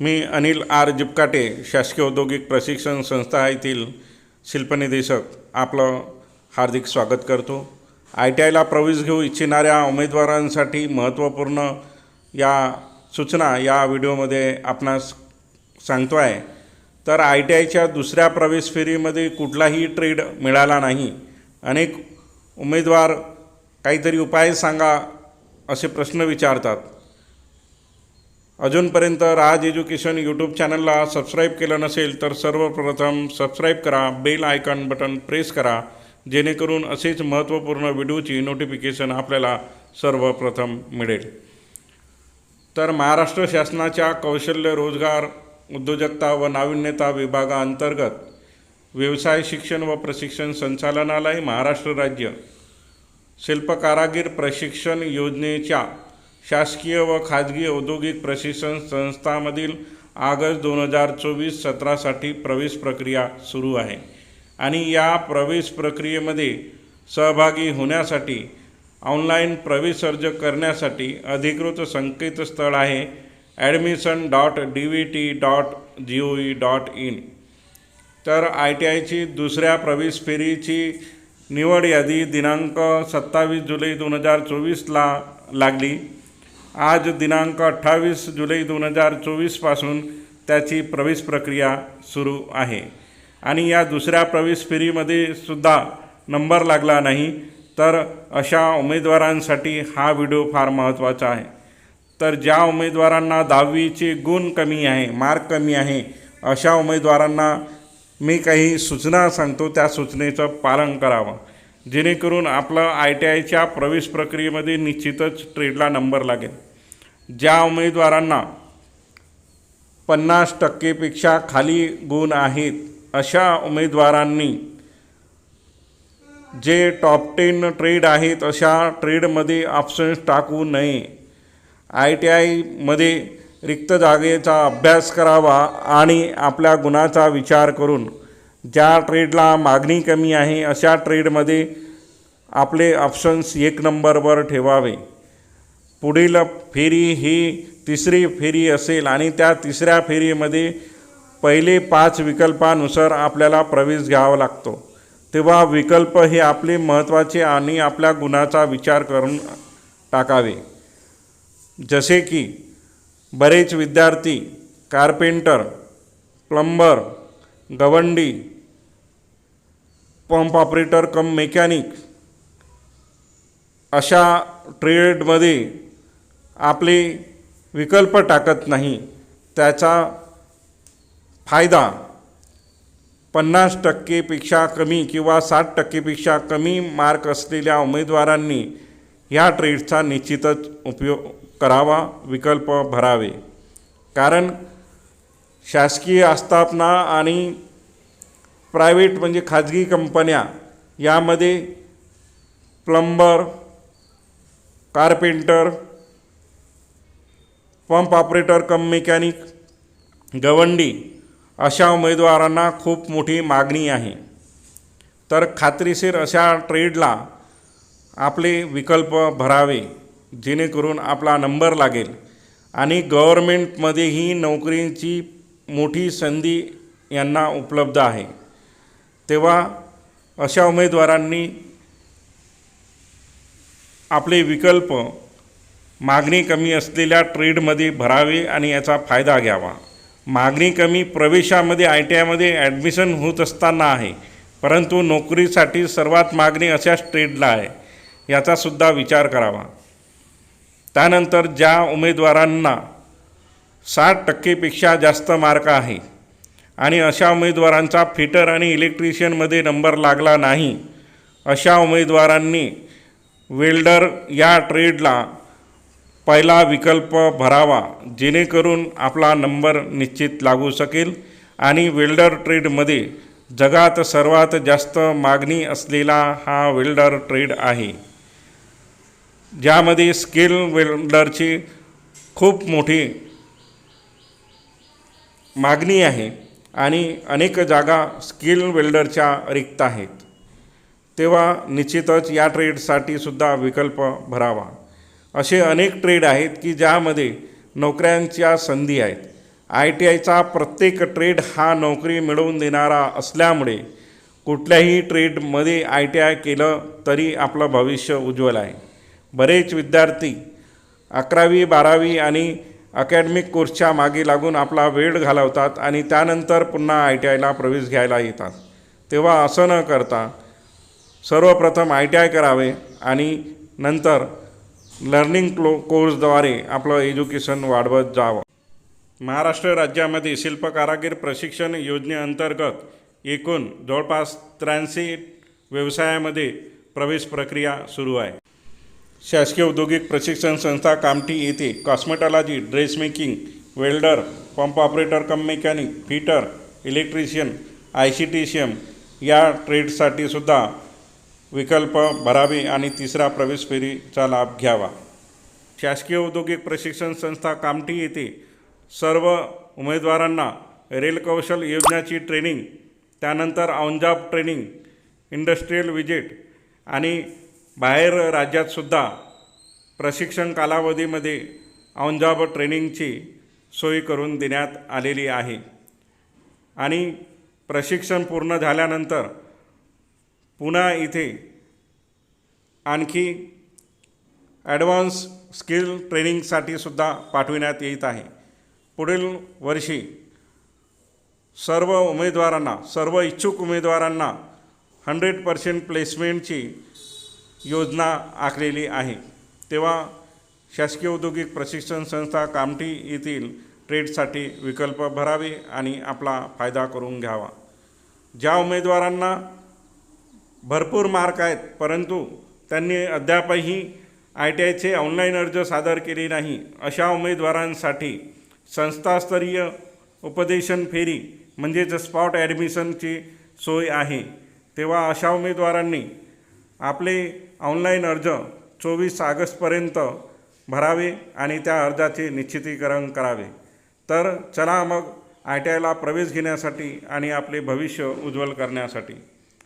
मी Anil R. Jipkate शासकीय औद्योगिक प्रशिक्षण संस्था येथील शिल्पनिदेशक आपलं हार्दिक स्वागत करतो. आय टी आयला प्रवेश घेऊ इच्छिणाऱ्या उमेदवारांसाठी महत्त्वपूर्ण या सूचना या व्हिडिओमध्ये आपणास सांगतो आहे तर आय टी आयच्या दुसऱ्या प्रवेश फेरीमध्ये कुठलाही ट्रेड मिळाला नाही. अनेक उमेदवार काहीतरी उपाय सांगा असे प्रश्न विचारतात. अजूनपर्यंत राज एज्युकेशन यूट्यूब चॅनलला सबस्क्राईब केलं नसेल तर सर्वप्रथम सबस्क्राईब करा बेल आयकॉन बटन प्रेस करा जेणेकरून असेच महत्त्वपूर्ण व्हिडिओची नोटिफिकेशन आपल्याला सर्वप्रथम मिळेल. तर महाराष्ट्र शासनाच्या कौशल्य रोजगार उद्योजकता व नाविन्यता विभागाअंतर्गत व्यवसाय शिक्षण व प्रशिक्षण संचालनालय महाराष्ट्र राज्य शिल्पकारागीर प्रशिक्षण योजनेच्या शासकीय व खाजगी औद्योगिक प्रशिक्षण संस्थांमधील ऑगस्ट दोन हजार चोवीस सतरासाठी प्रवेश प्रक्रिया सुरू आहे. आणि या प्रवेश प्रक्रियेमध्ये सहभागी होण्यासाठी ऑनलाईन प्रवेश अर्ज करण्यासाठी अधिकृत संकेतस्थळ आहे admission dot D V T dot G O E dot in तर आय टी आयची दुसऱ्या प्रवेश फेरीची निवड यादी दिनांक सत्तावीस जुलै दोन हजार चोवीसला लागली. आज दिनांक अठ्ठावीस जुलै दोन हजार चोवीसपासून त्याची प्रवेश प्रक्रिया सुरू आहे. आणि या दुसऱ्या प्रवेश फेरीमध्ये सुद्धा नंबर लागला नाही तर अशा उमेदवारांसाठी हा व्हिडिओ फार महत्त्वाचा आहे. तर ज्या उमेदवारांना दहावीचे गुण कमी आहे मार्क कमी आहे अशा उमेदवारांना मी काही सूचना सांगतो त्या सूचनेचं पालन करावं. जेणेकरून आपलं आय टी आयच्या प्रवेश प्रक्रियेमध्ये निश्चितच ट्रेडला नंबर लागेल. ज्या उमेदवारांना पन्नास टक्केपेक्षा खाली गुण आहेत अशा उमेदवारांनी जे टॉप टेन ट्रेड आहेत अशा ट्रेडमध्ये ऑप्शन्स टाकू नये. आय टी आयमध्ये रिक्त जागेचा अभ्यास करावा आणि आपल्या गुणाचा विचार करून ज्या ट्रेडला मागणी कमी आहे अशा ट्रेडमध्ये आपले ऑप्शन्स एक नंबरवर ठेवावे. पुढील फेरी ही तिसरी फेरी असेल आणि त्या तिसऱ्या फेरीमध्ये पहिले पाच विकल्पानुसार आपल्याला प्रवेश घ्यावा लागतो. तेव्हा विकल्प हे आपले महत्त्वाचे आणि आपल्या गुणाचा विचार करून टाकावे. जसे की बरेच विद्यार्थी कार्पेंटर प्लंबर गवंडी पंप ऑपरेटर कम मेकॅनिक अशा ट्रेडमध्ये आपले विकल्प टाकत नाही त्याचा फायदा पन्नास टक्केपेक्षा कमी किंवा साठ टक्केपेक्षा कमी मार्क असलेल्या उमेदवारांनी ह्या ट्रेडचा निश्चितच उपयोग करावा विकल्प भरावे. कारण शासकीय आस्थापना आणि प्रायव्हेट म्हणजे खाजगी कंपन्या यामध्ये plumber carpenter pump operator cum mechanic गवंडी अशा उमेदवारांना खूप मोठी मागणी आहे. तर खात्रीशीर अशा ट्रेडला आपले विकल्प भरावे जेणेकरून आपला नंबर लागेल आणि गव्हर्मेंटमध्येही नोकरीची मोठी संधी यांना उपलब्ध आहे. तेव्हा अशा उमेदवारांनी आपले विकल्प मागणी कमी असलेल्या ट्रेडमध्ये भरावे आणि याचा फायदा घ्यावा. मागणी कमी प्रवेशामध्ये आय टी आयमध्ये ॲडमिशन होत असताना आहे परंतु नोकरीसाठी सर्वात मागणी अशाच ट्रेडला आहे याचासुद्धा विचार करावा. त्यानंतर ज्या उमेदवारांना साठ टक्केपेक्षा जास्त मार्क आहे आणि अशा उमेदवारांचा फिटर आणि इलेक्ट्रिशियनमध्ये नंबर लागला नाही अशा उमेदवारांनी वेल्डर या ट्रेडला पहिला विकल्प भरावा जेणेकरून आपला नंबर निश्चित लागू शकेल आणि वेल्डर ट्रेडमध्ये जगात सर्वात जास्त मागणी असलेला हा वेल्डर ट्रेड आहे. ज्यामध्ये स्किल वेल्डरची खूप मोठी मागणी आहे आणि अनेक जागा स्किल वेल्डरच्या रिक्त आहेत. तेव्हा निश्चितच या ट्रेडसाठी सुद्धा विकल्प भरावा. असे अनेक ट्रेड आहेत की ज्यामध्ये नोकऱ्यांच्या संधी आहेत. आय टी आयचा प्रत्येक ट्रेड हा नोकरी मिळवून देणारा असल्यामुळे कुठल्याही ट्रेडमध्ये आय टी आय केलं तरी आपलं भविष्य उज्ज्वल आहे. बरेच विद्यार्थी अकरावी बारावी आणि अकॅडमिक कोर्सच्या मागे लागून आपला वेळ घालवतात आणि त्यानंतर पुन्हा आय टी आयला प्रवेश घ्यायला येतात. तेव्हा असं न करता सर्वप्रथम आय टी आय करावे आणि नंतर लर्निंग क्लो कोर्सद्वारे आपलं एज्युकेशन वाढवत जावं. महाराष्ट्र राज्यामध्ये शिल्पकारागीर प्रशिक्षण योजनेअंतर्गत एकूण जवळपास त्र्याऐंशी व्यवसायामध्ये प्रवेश प्रक्रिया सुरू आहे. शासकीय औद्योगिक प्रशिक्षण संस्था कामठी येथे cosmetology dressmaking welder pump operator cum mechanic fitter electrician I C T S M या ट्रेडसाठी सुद्धा विकल्प भरावे आणि तिसरा प्रवेश फेरीचा लाभ घ्यावा. शासकीय औद्योगिक प्रशिक्षण संस्था कामठी येथे सर्व उमेदवारांना रेल कौशल योजनाची ट्रेनिंग त्यानंतर on job training industrial visit आणि बाहेर राज्यातसुद्धा प्रशिक्षण कालावधीमध्ये ऑन जॉब ट्रेनिंगची सोय करून देण्यात आलेली आहे. आणि प्रशिक्षण पूर्ण झाल्यानंतर पुन्हा इथे आणखी ॲडव्हान्स स्किल ट्रेनिंगसाठी सुद्धा पाठविण्यात येत आहे. पुढील वर्षी सर्व उमेदवारांना सर्व इच्छुक उमेदवारांना हंड्रेड पर्सेंट प्लेसमेंटची योजना आखलेली आहे. तेव्हा शासकीय औद्योगिक प्रशिक्षण संस्था कामठी येथील ट्रेडसाठी विकल्प भरावे आणि आपला फायदा करून घ्यावा. ज्या उमेदवारांना भरपूर मार्क आहेत परंतु त्यांनी अद्यापही आय टी आयचे ऑनलाईन अर्ज सादर केले नाही. अशा उमेदवारांसाठी संस्थास्तरीय उपदेशन फेरी म्हणजेच स्पॉट ॲडमिशनची सोय आहे. तेव्हा अशा उमेदवारांनी आपले ऑनलाईन अर्ज चोवीस ऑगस्टपर्यंत भरावे आणि त्या अर्जाचे निश्चितीकरण करावे. तर चला मग आय टी आयला प्रवेश घेण्यासाठी आणि आपले भविष्य उज्ज्वल करण्यासाठी.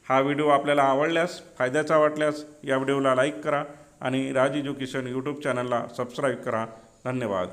हा व्हिडिओ आपल्याला आवडल्यास फायद्याचा वाटल्यास या व्हिडिओला लाईक करा आणि राज एज्युकेशन यूट्यूब चॅनलला सबस्क्राईब करा. धन्यवाद.